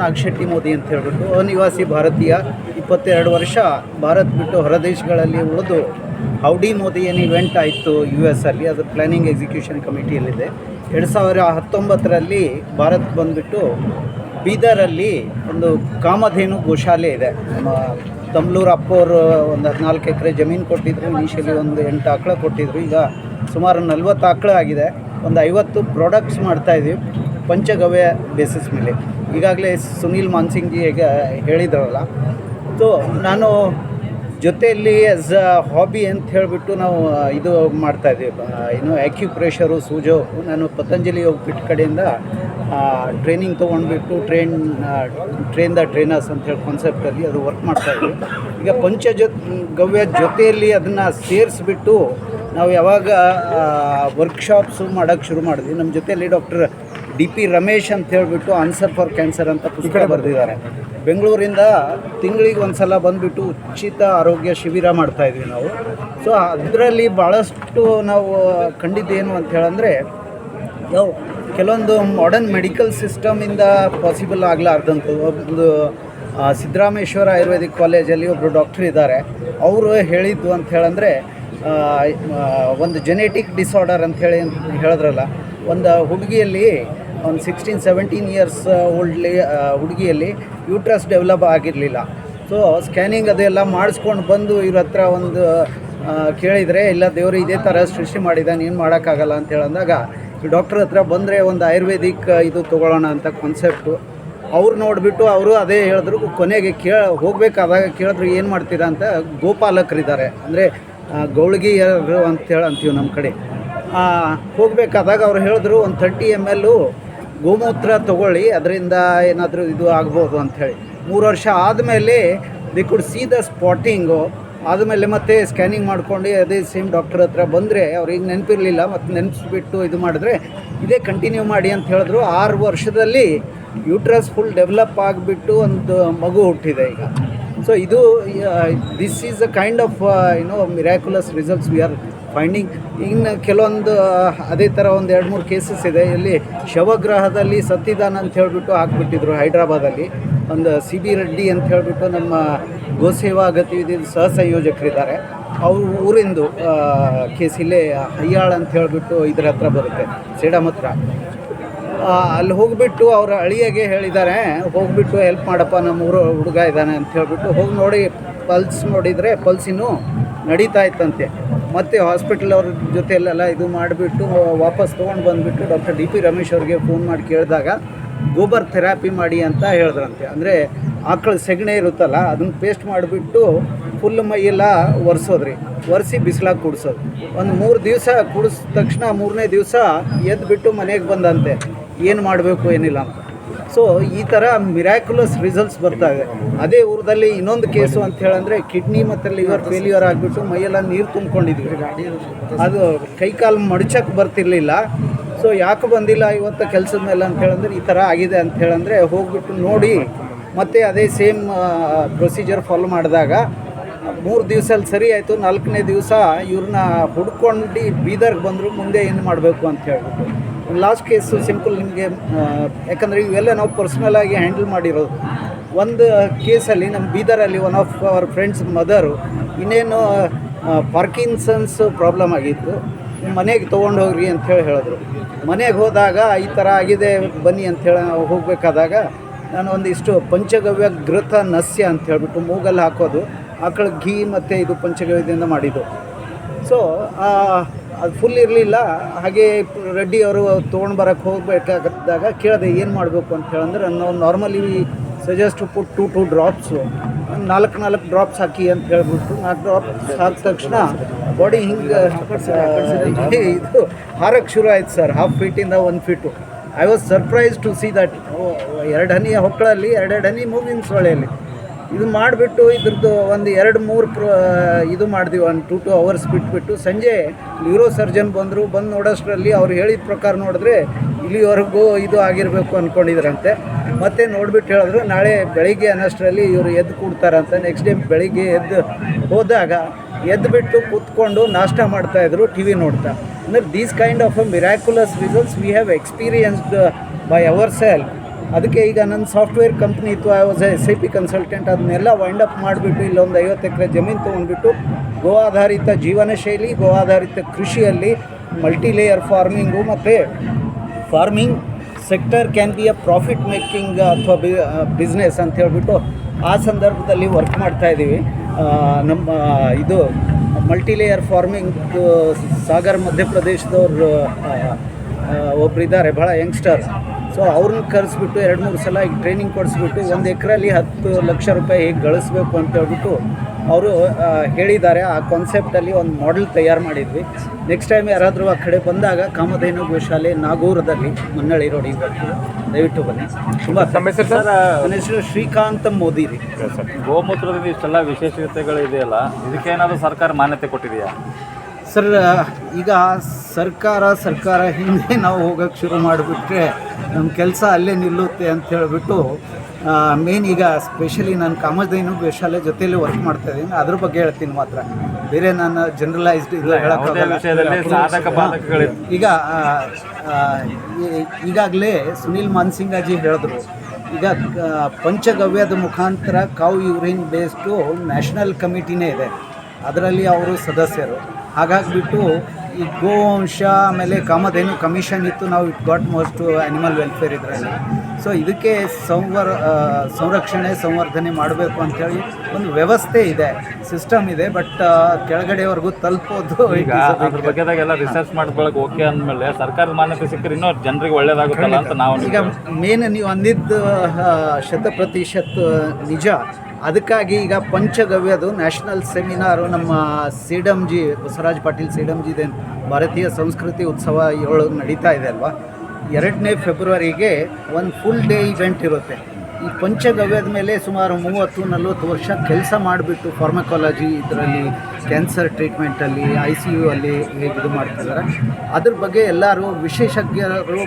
ನಾಗಶೆಟ್ಟಿ ಮೋದಿ ಅಂತ ಹೇಳ್ಬಿಟ್ಟು ಅನಿವಾಸಿ ಭಾರತೀಯ. ಇಪ್ಪತ್ತೆರಡು ವರ್ಷ ಭಾರತ್ ಬಿಟ್ಟು ಹೊರದೇಶಗಳಲ್ಲಿ ಉಳಿದು ಹೌಡಿ ಮೋದಿ ಏನು ಇವೆಂಟ್ ಆಯಿತು ಯು ಎಸ್ ಅಲ್ಲಿ, ಅದು ಪ್ಲ್ಯಾನಿಂಗ್ ಎಕ್ಸಿಕ್ಯೂಷನ್ ಕಮಿಟಿಯಲ್ಲಿದೆ ಎರಡು ಸಾವಿರ ಹತ್ತೊಂಬತ್ತರಲ್ಲಿ ಭಾರತ್ ಬಂದುಬಿಟ್ಟು ಬೀದರಲ್ಲಿ ಒಂದು ಕಾಮಧೇನು ಗೋಶಾಲೆ ಇದೆ. ನಮ್ಮ ತಮ್ಲೂರು ಅಪ್ಪವರು ಒಂದು ಹದಿನಾಲ್ಕು ಎಕರೆ ಜಮೀನು ಕೊಟ್ಟಿದ್ರು ಇನಿಷಿಯಲಿ ಒಂದು ಎಂಟು ಆಕಳ ಕೊಟ್ಟಿದ್ರು, ಈಗ ಸುಮಾರು ನಲ್ವತ್ತು ಆಕಳ ಆಗಿದೆ. ಒಂದು ಐವತ್ತು ಪ್ರಾಡಕ್ಟ್ಸ್ ಮಾಡ್ತಾಯಿದ್ದೀವಿ ಪಂಚಗವ್ಯ ಬೇಸಿಸ್ ಮೇಲೆ. ಈಗಾಗಲೇ ಸುನೀಲ್ ಮಾನ್ಸಿಂಗ್ ಜಿ ಈಗ ಹೇಳಿದ್ರಲ್ಲ ಸೊ ನಾನು ಜೊತೆಯಲ್ಲಿ ಆಸ್ ಅ ಹಾಬಿ ಅಂತ ಹೇಳಿಬಿಟ್ಟು ನಾವು ಇದು ಮಾಡ್ತಾಯಿದ್ದೀವಿ ಏನು ಆ್ಯಕ್ಯುಪ್ರೆಷರು ಸೂಜೋ, ನಾನು ಪತಂಜಲಿ ಹೋಗ್ಬಿಟ್ಟು ಕಡೆಯಿಂದ ಟ್ರೈನಿಂಗ್ ತೊಗೊಂಡ್ಬಿಟ್ಟು ಟ್ರೈನ್ ಟ್ರೈನ್ ದ ಟ್ರೈನರ್ಸ್ ಅಂತ ಹೇಳಿ ಕಾನ್ಸೆಪ್ಟಲ್ಲಿ ಅದು ವರ್ಕ್ ಮಾಡ್ತಾಯಿದ್ವಿ ಈಗ ಪಂಚ ಜೊ, ಗವ್ಯ ಜೊತೆಯಲ್ಲಿ ಅದನ್ನು ಸೇರಿಸ್ಬಿಟ್ಟು ನಾವು ಯಾವಾಗ ವರ್ಕ್ಶಾಪ್ಸು ಮಾಡೋಕ್ಕೆ ಶುರು ಮಾಡಿದ್ವಿ. ನಮ್ಮ ಜೊತೆಯಲ್ಲಿ ಡಾಕ್ಟರ್ ಡಿ ಪಿ ರಮೇಶ್ ಅಂತ ಹೇಳಿಬಿಟ್ಟು ಆನ್ಸರ್ ಫಾರ್ ಕ್ಯಾನ್ಸರ್ ಅಂತ ಪುಸ್ತಕ ಬರೆದಿದ್ದಾರೆ. ಬೆಂಗಳೂರಿಂದ ತಿಂಗಳಿಗೆ ಒಂದು ಸಲ ಬಂದುಬಿಟ್ಟು ಉಚಿತ ಆರೋಗ್ಯ ಶಿಬಿರ ಮಾಡ್ತಾಯಿದ್ವಿ ನಾವು. ಸೊ ಅದರಲ್ಲಿ ಭಾಳಷ್ಟು ನಾವು ಕಂಡಿದ್ದೇನು ಅಂತ ಹೇಳಂದರೆ ಕೆಲವೊಂದು ಮಾಡರ್ನ್ ಮೆಡಿಕಲ್ ಸಿಸ್ಟಮಿಂದ ಪಾಸಿಬಲ್ ಆಗಲಾರ್ದಂಥದ್ದು. ಒಂದು ಸಿದ್ದರಾಮೇಶ್ವರ ಆಯುರ್ವೇದಿಕ್ ಕಾಲೇಜಲ್ಲಿ ಒಬ್ಬರು ಡಾಕ್ಟ್ರ್ ಇದ್ದಾರೆ. ಅವರು ಹೇಳಿದ್ದು ಅಂತ ಹೇಳಂದರೆ ಒಂದು ಜೆನೆಟಿಕ್ ಡಿಸಾರ್ಡರ್ ಅಂತ ಹೇಳಿ ಹೇಳಿದ್ರಲ್ಲ ಒಂದು ಹುಡುಗಿಯಲ್ಲಿ ಒಂದು ಸಿಕ್ಸ್ಟೀನ್ ಸೆವೆಂಟೀನ್ ಇಯರ್ಸ್ ಓಲ್ಡ್ಲಿ ಹುಡುಗಿಯಲ್ಲಿ ಯೂಟ್ರಸ್ ಡೆವಲಪ್ ಆಗಿರಲಿಲ್ಲ. ಸೊ ಸ್ಕ್ಯಾನಿಂಗ್ ಅದೆಲ್ಲ ಮಾಡಿಸ್ಕೊಂಡು ಬಂದು ಇವ್ರ ಹತ್ರ ಒಂದು ಕೇಳಿದರೆ, ಇಲ್ಲ ದೇವರು, ಇದೇ ಥರ ಸೃಷ್ಟಿ ಮಾಡಿದ, ನೀನು ಮಾಡೋಕ್ಕಾಗಲ್ಲ ಅಂತ ಹೇಳಂದಾಗ ಡಾಕ್ಟ್ರ್ ಹತ್ರ ಬಂದರೆ ಒಂದು ಆಯುರ್ವೇದಿಕ್ ಇದು ತೊಗೊಳ್ಳೋಣ ಅಂತ ಕಾನ್ಸೆಪ್ಟು ಅವ್ರು ನೋಡಿಬಿಟ್ಟು ಅವರು ಅದೇ ಹೇಳಿದ್ರು, ಕೊನೆಗೆ ಕೇಳ, ಹೋಗಬೇಕಾದಾಗ ಕೇಳಿದ್ರು, ಏನು ಮಾಡ್ತೀರಾ ಅಂತ ಗೋಪಾಲಕರಿದ್ದಾರೆ. ಅಂದರೆ ಗೌಳಿಗೆಯರು ಅಂತೇಳಿ ಅಂತೀವಿ ನಮ್ಮ ಕಡೆ. ಹೋಗಬೇಕಾದಾಗ ಅವ್ರು ಹೇಳಿದ್ರು, ಒಂದು ಥರ್ಟಿ ಎಂ ಎಲ್ಲು ಗೋಮೂತ್ರ ತಗೊಳ್ಳಿ, ಅದರಿಂದ ಏನಾದರೂ ಇದು ಆಗ್ಬೋದು ಅಂಥೇಳಿ. ಮೂರು ವರ್ಷ ಆದಮೇಲೆ the could see the spotting ಆದಮೇಲೆ ಮತ್ತೆ ಸ್ಕ್ಯಾನಿಂಗ್ ಮಾಡ್ಕೊಂಡು ಅದೇ ಸೇಮ್ ಡಾಕ್ಟರ್ ಹತ್ರ ಬಂದರೆ ಅವ್ರಿಗೆ ನೆನಪಿರಲಿಲ್ಲ ಮತ್ತು ನೆನಪಿಸ್ಬಿಟ್ಟು ಇದು ಮಾಡಿದ್ರೆ ಇದೇ ಕಂಟಿನ್ಯೂ ಮಾಡಿ ಅಂತ ಹೇಳಿದ್ರು. ಆರು ವರ್ಷದಲ್ಲಿ ಯೂಟ್ರಸ್ ಫುಲ್ ಡೆವಲಪ್ ಆಗಿಬಿಟ್ಟು ಒಂದು ಮಗು ಹುಟ್ಟಿದೆ ಈಗ. ಸೊ ಇದು this is a kind of you know miraculous results we are finding ಇನ್ನು ಕೆಲವೊಂದು, ಅದೇ ಥರ ಒಂದು ಎರಡು ಮೂರು ಕೇಸಸ್ ಇದೆ. ಇಲ್ಲಿ ಶವಗ್ರಹದಲ್ಲಿ ಸತ್ತಿದಾನ ಅಂತ ಹೇಳಿಬಿಟ್ಟು ಹಾಕ್ಬಿಟ್ಟಿದ್ರು ಹೈದ್ರಾಬಾದಲ್ಲಿ. ಒಂದು ಸಿ ಬಿ ರೆಡ್ಡಿ ಅಂತ ಹೇಳಿಬಿಟ್ಟು ನಮ್ಮ ಗೋಸೇವಾ ಗತಿವಿಧಿ ಸಹ ಸಂಯೋಜಕರಿದ್ದಾರೆ ಅವ್ರ ಊರಿಂದು ಕೇಸ್ ಇಲ್ಲೇ ಹಯ್ಯಾಳ ಅಂತ ಹೇಳಿಬಿಟ್ಟು ಇದ್ರ ಹತ್ರ ಬರುತ್ತೆ ಸೇಡಮ್ ಹತ್ರ ಅಲ್ಲಿ ಹೋಗಿಬಿಟ್ಟು ಅವರ ಅಳಿಯಾಗೆ ಹೇಳಿದ್ದಾರೆ, ಹೋಗಿಬಿಟ್ಟು ಹೆಲ್ಪ್ ಮಾಡಪ್ಪ, ನಮ್ಮ ಊರು ಹುಡುಗ ಇದ್ದಾನೆ ಅಂತ ಹೇಳಿಬಿಟ್ಟು ಹೋಗಿ ನೋಡಿ ಪಲ್ಸ್ ನೋಡಿದರೆ ಪಲ್ಸ್ ಇನ್ನೂ ನಡೀತಾ ಇತ್ತಂತೆ. ಮತ್ತು ಹಾಸ್ಪಿಟಲ್ ಅವ್ರ ಜೊತೆಯಲ್ಲೆಲ್ಲ ಇದು ಮಾಡಿಬಿಟ್ಟು ವಾಪಸ್ ತೊಗೊಂಡು ಬಂದುಬಿಟ್ಟು ಡಾಕ್ಟರ್ ಡಿ ಪಿ ರಮೇಶ್ ಅವ್ರಿಗೆ ಫೋನ್ ಮಾಡಿ ಕೇಳಿದಾಗ, ಗೋಬರ್ ಥೆರಪಿ ಮಾಡಿ ಅಂತ ಹೇಳಿದ್ರಂತೆ. ಅಂದರೆ ಆಕಳ ಸೆಗಣೆ ಇರುತ್ತಲ್ಲ, ಅದನ್ನ ಪೇಸ್ಟ್ ಮಾಡಿಬಿಟ್ಟು ಫುಲ್ ಮೈಯೆಲ್ಲ ಒರೆಸೋದ್ರಿ. ಒರೆಸಿ ಬಿಸಿಲಾಗಿ ಕುಡಿಸೋದು. ಒಂದು ಮೂರು ದಿವಸ ಕುಡಿಸಿದ ತಕ್ಷಣ ಮೂರನೇ ದಿವಸ ಎದ್ದುಬಿಟ್ಟು ಮನೆಗೆ ಬಂದಂತೆ. ಏನು ಮಾಡಬೇಕು ಏನಿಲ್ಲ ಅಂತ. ಸೊ ಈ ಥರ ಮಿರಾಕ್ಯುಲಸ್ ರಿಸಲ್ಟ್ಸ್ ಬರ್ತಾ ಇದೆ. ಅದೇ ಊರದಲ್ಲಿ ಇನ್ನೊಂದು ಕೇಸು ಅಂತ ಹೇಳಂದರೆ ಕಿಡ್ನಿ ಮತ್ತು ಲಿವರ್ ಫೇಲ್ಯೂರ್ ಆಗಿಬಿಟ್ಟು ಮೈಯೆಲ್ಲ ನೀರು ತುಂಬ್ಕೊಂಡಿದ್ವಿ. ಅದು ಕೈಕಾಲು ಮಡಚಕ್ಕೆ ಬರ್ತಿರ್ಲಿಲ್ಲ. ಸೊ ಯಾಕೆ ಬಂದಿಲ್ಲ ಇವತ್ತು ಕೆಲಸದ ಮೇಲೆ ಅಂತ ಹೇಳಂದ್ರೆ ಈ ಥರ ಆಗಿದೆ ಅಂತ ಹೇಳಂದರೆ ಹೋಗ್ಬಿಟ್ಟು ನೋಡಿ. ಮತ್ತೆ ಅದೇ ಸೇಮ್ ಪ್ರೊಸೀಜರ್ ಫಾಲೋ ಮಾಡಿದಾಗ ಮೂರು ದಿವಸಲ್ಲಿ ಸರಿ ಆಯಿತು. ನಾಲ್ಕನೇ ದಿವಸ ಇವ್ರನ್ನ ಹುಡ್ಕೊಂಡು ಬೀದರ್ಗೆ ಬಂದರು ಮುಂದೆ ಏನು ಮಾಡಬೇಕು ಅಂತ ಹೇಳ್ಬಿಟ್ಟು. ಲಾಸ್ಟ್ ಕೇಸು ಸಿಂಪಲ್ ನಿಮಗೆ ಯಾಕಂದರೆ ಇವೆಲ್ಲ ನಾವು ಪರ್ಸ್ನಲ್ ಆಗಿ ಹ್ಯಾಂಡಲ್ ಮಾಡಿರೋದು. ಒಂದು ಕೇಸಲ್ಲಿ ನಮ್ಮ ಬೀದರಲ್ಲಿ one of our friends mother ಇನ್ನೇನು ಪಾರ್ಕಿನ್ಸನ್ಸ್ ಪ್ರಾಬ್ಲಮ್ ಆಗಿತ್ತು. ಮನೆಗೆ ತೊಗೊಂಡು ಹೋಗ್ರಿ ಅಂಥೇಳಿ ಹೇಳಿದ್ರು. ಮನೆಗೆ ಹೋದಾಗ ಈ ಥರ ಆಗಿದೆ, ಬನ್ನಿ ಅಂಥೇಳಿ ನಾವು ಹೋಗಬೇಕಾದಾಗ ನಾನು ಒಂದಿಷ್ಟು ಪಂಚಗವ್ಯ ಘೃತ ನಸ್ಯ ಅಂತ ಹೇಳಿಬಿಟ್ಟು ಮೂಗಲ್ಲಿ ಹಾಕೋದು. ಆಕಳ ಘೀ ಮತ್ತು ಇದು ಪಂಚಗವ್ಯದಿಂದ ಮಾಡಿದ್ದು. ಸೊ ಅದು ಫುಲ್ ಇರಲಿಲ್ಲ. ಹಾಗೆ ರೆಡ್ಡಿ ಅವರು ತೊಗೊಂಡು ಬರೋಕ್ಕೆ ಹೋಗ್ಬೇಕಾದಾಗ ಕೇಳಿದೆ ಏನು ಮಾಡಬೇಕು ಅಂತ ಹೇಳಂದ್ರೆ, ನಾವು normally suggest put two two drops ನಾಲ್ಕು ನಾಲ್ಕು ಡ್ರಾಪ್ಸ್ ಹಾಕಿ ಅಂತ ಹೇಳ್ಬಿಟ್ಟು, ನಾಲ್ಕು ಡ್ರಾಪ್ಸ್ ಹಾಕಿದ ತಕ್ಷಣ ಬಾಡಿ ಹಿಂಗೆ ಇದು ಹಾರಕ್ಕೆ ಶುರು ಆಯ್ತು sir half ಫೀಟಿಂದ one feet I was surprise to see that ಎರಡು ಹನಿ ಹೊಕ್ಕಳಲ್ಲಿ ಎರಡೆರಡು ಹನಿ ಮೂಗಿನ ಸೊಳೆಯಲ್ಲಿ ಇದು ಮಾಡಿಬಿಟ್ಟು ಇದ್ರದ್ದು ಒಂದು ಎರಡು ಮೂರು ಪ್ರ ಇದು ಮಾಡಿದ್ವಿ, ಒಂದು ಟು ಟು ಅವರ್ಸ್ ಬಿಟ್ಬಿಟ್ಟು ಸಂಜೆ ನ್ಯೂರೋ ಸರ್ಜನ್ ಬಂದರು, ಬಂದು ನೋಡೋಷ್ಟರಲ್ಲಿ ಅವ್ರು ಹೇಳಿದ ಪ್ರಕಾರ ನೋಡಿದ್ರೆ ಇಲ್ಲಿವರೆಗೂ ಇದು ಆಗಿರಬೇಕು ಅಂದ್ಕೊಂಡಿದ್ರಂತೆ ಮತ್ತೆ ನೋಡ್ಬಿಟ್ಟು ಹೇಳಿದ್ರು, ನಾಳೆ ಬೆಳಿಗ್ಗೆ ಅನ್ನೋಷ್ಟರಲ್ಲಿ ಇವರು ಎದ್ದು ಕೂಡ್ತಾರಂತ. ನೆಕ್ಸ್ಟ್ ಡೇ ಬೆಳಿಗ್ಗೆ ಎದ್ದು ಹೋದಾಗ ಎದ್ದು ಬಿಟ್ಟು ಕೂತ್ಕೊಂಡು ನಾಷ್ಟ ಮಾಡ್ತಾಯಿದ್ರು ಟಿ ವಿ ನೋಡ್ತಾ. ಅಂದರೆ these kind of a miraculous results we have experienced by our cell ಅದಕ್ಕೆ ಈಗ ನನ್ನ ಸಾಫ್ಟ್ವೇರ್ ಕಂಪ್ನಿ ಇತ್ತು I was S I P consultant ಅದನ್ನೆಲ್ಲ ವೈಂಡ್ ಅಪ್ ಮಾಡಿಬಿಟ್ಟು ಇಲ್ಲೊಂದು ಐವತ್ತು ಎಕರೆ ಜಮೀನು ತೊಗೊಂಡ್ಬಿಟ್ಟು ಗೋ ಆಧಾರಿತ ಜೀವನ ಶೈಲಿ ಗೋ ಆಧಾರಿತ ಕೃಷಿಯಲ್ಲಿ ಮಲ್ಟಿ ಲೇಯರ್ ಫಾರ್ಮಿಂಗು ಮತ್ತು farming sector can be a profit making ಅಥವಾ ಬಿ ಬಿಸ್ನೆಸ್ ಅಂತ ಹೇಳ್ಬಿಟ್ಟು ಆ ಸಂದರ್ಭದಲ್ಲಿ ವರ್ಕ್ ಮಾಡ್ತಾ ಇದ್ದೀವಿ. ನಮ್ಮ ಇದು ಮಲ್ಟಿ ಲೇಯರ್ ಫಾರ್ಮಿಂಗ್ ಸಾಗರ್ ಮಧ್ಯಪ್ರದೇಶದವ್ರು ಒಬ್ಬರಿದ್ದಾರೆ ಭಾಳ ಯಂಗ್ಸ್ಟರ್ ಸೊ ಅವ್ರನ್ನ ಕರೆಸ್ಬಿಟ್ಟು ಎರಡು ಮೂರು ಸಲ ಈಗ ಟ್ರೈನಿಂಗ್ ಕೊಡಿಸ್ಬಿಟ್ಟು ಒಂದು ಎಕರೆಯಲ್ಲಿ ಹತ್ತು ಲಕ್ಷ ರೂಪಾಯಿ ಹೇಗೆ ಗಳಿಸ್ಬೇಕು ಅಂತ ಹೇಳ್ಬಿಟ್ಟು ಅವರು ಹೇಳಿದ್ದಾರೆ. ಆ ಕಾನ್ಸೆಪ್ಟಲ್ಲಿ ಒಂದು ಮಾಡೆಲ್ ತಯಾರು ಮಾಡಿದ್ವಿ. ನೆಕ್ಸ್ಟ್ ಟೈಮ್ ಯಾರಾದರೂ ಆ ಕಡೆ ಬಂದಾಗ ಕಾಮಧೇನು ಗೋಶಾಲೆ ನಾಗೂರದಲ್ಲಿ ಮನ್ನಳ್ಳಿ ರೋಡಿ ದಯವಿಟ್ಟು ಬನ್ನಿ. ತುಂಬ ಸರ್ ನನ್ನ ಹೆಸರು ಶ್ರೀಕಾಂತ್ ಮೋದಿ ರೀ. ಗೋಮೂತ್ರದಲ್ಲಿ ಇಷ್ಟೆಲ್ಲ ವಿಶೇಷತೆಗಳು ಇದೆಯಲ್ಲ ಇದಕ್ಕೇನಾದರೂ ಸರ್ಕಾರ ಮಾನ್ಯತೆ ಕೊಟ್ಟಿದೆಯಾ? ಸರ್ ಈಗ ಸರ್ಕಾರ ಸರ್ಕಾರ ಹಿಂದೆ ನಾವು ಹೋಗೋಕ್ಕೆ ಶುರು ಮಾಡಿಬಿಟ್ರೆ ನಮ್ಮ ಕೆಲಸ ಅಲ್ಲೇ ನಿಲ್ಲುತ್ತೆ ಅಂತ ಹೇಳಿಬಿಟ್ಟು ಮೇನ್ ಈಗ ಸ್ಪೆಷಲಿ ನಾನು ಕಾಮಧೇನು ಶಾಲೆ ಜೊತೆಯಲ್ಲಿ ವರ್ಕ್ ಮಾಡ್ತಾ ಇದ್ದೀನಿ. ಅದ್ರ ಬಗ್ಗೆ ಹೇಳ್ತೀನಿ ಮಾತ್ರ. ಬೇರೆ ನಾನು ಜನರಲೈಸ್ಡ್ ಇಲ್ಲ ಹೇಳೋಕ್ಕಾಗಲ್ಲ ಈಗ ಈಗಾಗಲೇ ಸುನೀಲ್ ಮಾನ್ಸಿಂಗಾಜಿ ಹೇಳಿದ್ರು. ಈಗ ಪಂಚಗವ್ಯದ ಮುಖಾಂತರ ಕಾವು ಯೂರಿನ್ ಬೇಸ್ಡು ನ್ಯಾಷನಲ್ ಕಮಿಟಿನೇ ಇದೆ. ಅದರಲ್ಲಿ ಅವರು ಸದಸ್ಯರು. ಹಾಗಾಗಿಬಿಟ್ಟು ಈ ಗೋವಂಶ ಆಮೇಲೆ ಕಾಮಧೇನು ಕಮಿಷನ್ ಇತ್ತು ನಾವು it got most animal welfare ಇದರಲ್ಲಿ. ಸೊ ಇದಕ್ಕೆ ಸಂವರ್ ಸಂರಕ್ಷಣೆ ಸಂವರ್ಧನೆ ಮಾಡಬೇಕು ಅಂಥೇಳಿ ಒಂದು ವ್ಯವಸ್ಥೆ ಇದೆ ಸಿಸ್ಟಮ್ ಇದೆ ಬಟ್ ಕೆಳಗಡೆವರೆಗೂ ತಲುಪೋದು ಈಗ ಅದ್ರ ಬಗ್ಗೆದಾಗೆಲ್ಲ ರಿಸರ್ಚ್ ಮಾಡ್ಕೊಳಕ್ಕೆ ಓಕೆ ಅಂದಮೇಲೆ ಸರ್ಕಾರದ ಮಾನ್ಯತೆ ಸಿಕ್ಕರೆ ಇನ್ನೂ ಜನರಿಗೆ ಒಳ್ಳೇದಾಗುತ್ತಲ್ಲ ಅಂತ ನಾವು ಈಗ ಮೇನ್ ನೀವು ಅಂದಿದ್ದು ಶತ ಪ್ರತಿಶತ ನಿಜ. ಅದಕ್ಕಾಗಿ ಈಗ ಪಂಚಗವ್ಯದು ನ್ಯಾಷನಲ್ ಸೆಮಿನಾರು ನಮ್ಮ ಸಿಡಮ್ಜಿ ಬಸವರಾಜ್ ಪಾಟೀಲ್ ಸಿಡಮ್ಜಿದೆ ಭಾರತೀಯ ಸಂಸ್ಕೃತಿ ಉತ್ಸವ ಏಳು ನಡೀತಾ ಇದೆ ಅಲ್ವಾ? ಎರಡನೇ ಫೆಬ್ರವರಿಗೆ ಒಂದು ಫುಲ್ ಡೇ ಇವೆಂಟ್ ಇರುತ್ತೆ. ಈ ಪಂಚಗವ್ಯದ ಮೇಲೆ ಸುಮಾರು ಮೂವತ್ತು, ನಲ್ವತ್ತು ವರ್ಷ ಕೆಲಸ ಮಾಡಿಬಿಟ್ಟು ಫಾರ್ಮಕಾಲಜಿ ಇದರಲ್ಲಿ ಕ್ಯಾನ್ಸರ್ ಟ್ರೀಟ್ಮೆಂಟಲ್ಲಿ ಐ ಸಿ ಯು ಅಲ್ಲಿ ಇದು ಮಾಡ್ತಿದ್ದಾರೆ ಅದ್ರ ಬಗ್ಗೆ ಎಲ್ಲರೂ ವಿಶೇಷಜ್ಞರು